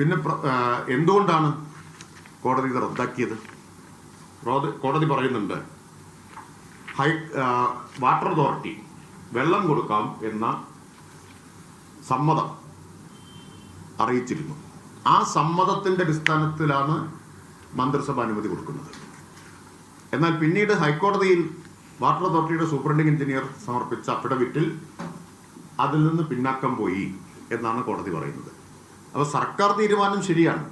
പിന്നെ എന്തുകൊണ്ടാണ് കോടതി ഇത് റദ്ദാക്കിയത്? കോടതി പറയുന്നുണ്ട് ഹൈ വാട്ടർ അതോറിറ്റി വെള്ളം കൊടുക്കാം എന്ന സമ്മതം അറിയിച്ചിരുന്നു. ആ സമ്മതത്തിന്റെ അടിസ്ഥാനത്തിലാണ് മന്ത്രിസഭ അനുമതി കൊടുക്കുന്നത്. എന്നാൽ പിന്നീട് ഹൈക്കോടതിയിൽ വാട്ടർ അതോറിറ്റിയുടെ സൂപ്രണ്ടിംഗ് എഞ്ചിനീയർ സമർപ്പിച്ച അഫിഡവിറ്റിൽ അതിൽ നിന്ന് പിന്നാക്കം പോയി എന്നാണ് കോടതി പറയുന്നത്. അപ്പോൾ സർക്കാർ തീരുമാനം ശരിയാണ്.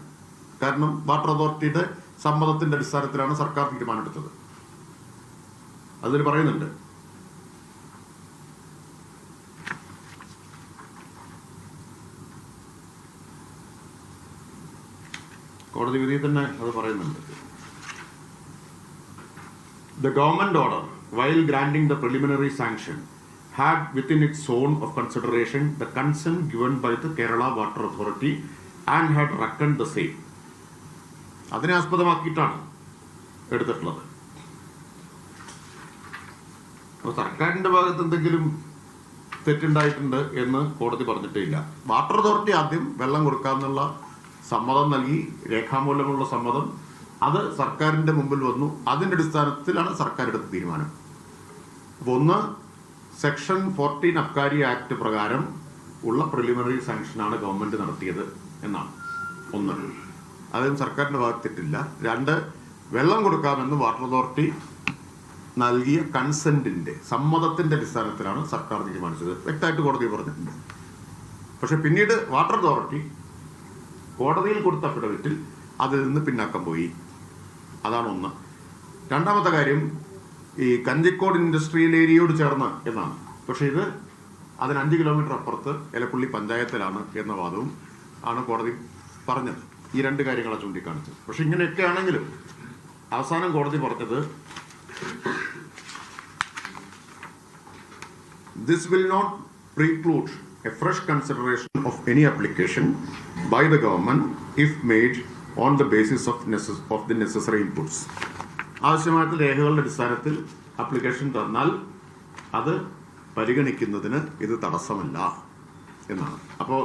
കാരണം വാട്ടർ അതോറിറ്റിയുടെ സമ്മതത്തിന്റെ അടിസ്ഥാനത്തിലാണ് സർക്കാർ തീരുമാനമെടുത്തത്. അതിൽ പറയുന്നുണ്ട്. കോടതി വിധിയിൽ തന്നെ അത് പറയുന്നുണ്ട്. The government order while granting the preliminary sanction, had within its zone of consideration the consent given by the Kerala Water Authority and had reckoned the same. അതിനെ ആസ്പദമാക്കിയിട്ടാണ് എടുത്തിട്ടുള്ളത്. അപ്പോൾ സർക്കാരിന്റെ ഭാഗത്ത് എന്തെങ്കിലും തെറ്റുണ്ടായിട്ടുണ്ട് എന്ന് കോടതി പറഞ്ഞിട്ടേ ഇല്ല വാട്ടർ അതോറിറ്റി ആദ്യം വെള്ളം കൊടുക്കാമെന്നുള്ള സമ്മതം നൽകി രേഖാമൂലമുള്ള സമ്മതം അത് സർക്കാരിന്റെ മുമ്പിൽ വന്നു. അതിന്റെ അടിസ്ഥാനത്തിലാണ് സർക്കാർ എടുത്ത തീരുമാനം. അപ്പോൾ ഒന്ന് സെക്ഷൻ ഫോർട്ടീൻ അബ്കാരി ആക്ട് പ്രകാരം ഉള്ള പ്രിലിമിനറി സാങ്ഷനാണ് ഗവൺമെന്റ് നടത്തിയത് എന്നാണ്. ഒന്ന്. അതും സർക്കാരിന്റെ ഭാഗത്തിട്ടില്ല രണ്ട് വെള്ളം കൊടുക്കാമെന്ന് വാട്ടർ അതോറിറ്റി നൽകിയ കൺസെന്റിന്റെ സമ്മതത്തിന്റെ അടിസ്ഥാനത്തിലാണ് സർക്കാർ തീരുമാനിച്ചത്. വ്യക്തമായിട്ട് കോടതി പറഞ്ഞിട്ടുണ്ട്. പക്ഷെ പിന്നീട് വാട്ടർ അതോറിറ്റി കോടതിയിൽ കൊടുത്ത അഫിഡവിറ്റിൽ അതിൽ നിന്ന് പിന്നാക്കം പോയി. അതാണ് ഒന്ന്. രണ്ടാമത്തെ കാര്യം ഈ കഞ്ചിക്കോട് ഇൻഡസ്ട്രിയൽ ഏരിയയോട് ചേർന്ന് എന്നാണ്. പക്ഷെ ഇത് അതിന് അഞ്ച് കിലോമീറ്റർ അപ്പുറത്ത് എലപ്പുള്ളി പഞ്ചായത്തിലാണ് എന്ന വാദവും ആണ് കോടതി പറഞ്ഞത്. ഈ രണ്ട് കാര്യങ്ങളാണ് ചൂണ്ടിക്കാണിച്ചത്. പക്ഷെ ഇങ്ങനെയൊക്കെ ആണെങ്കിലും അവസാനം കോടതി പറഞ്ഞത് this will not preclude a fresh consideration of any application by the government if made on the basis of of the necessary inputs. ആവശ്യമായിട്ടുള്ള രേഖകളുടെ അടിസ്ഥാനത്തിൽ അപ്ലിക്കേഷൻ തന്നാൽ അത് പരിഗണിക്കുന്നതിന് ഇത് തടസ്സമല്ല എന്നാണ്. അപ്പോൾ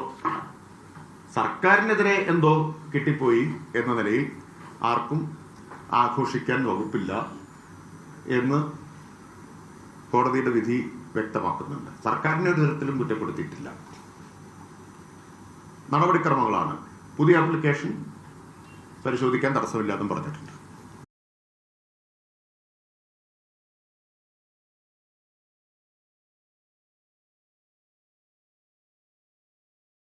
സർക്കാരിനെതിരെ എന്തോ കിട്ടിപ്പോയി എന്ന നിലയിൽ ആർക്കും ആഘോഷിക്കാൻ വകുപ്പില്ല എന്ന് കോടതിയുടെ വിധി വ്യക്തമാക്കുന്നുണ്ട്. സർക്കാരിനെ ഒരു തരത്തിലും കുറ്റപ്പെടുത്തിയിട്ടില്ല. നടപടിക്രമങ്ങളാണ്. പുതിയ ആപ്ലിക്കേഷൻ പരിശോധിക്കാൻ തടസ്സമില്ലാന്നും പറഞ്ഞിട്ടുണ്ട്.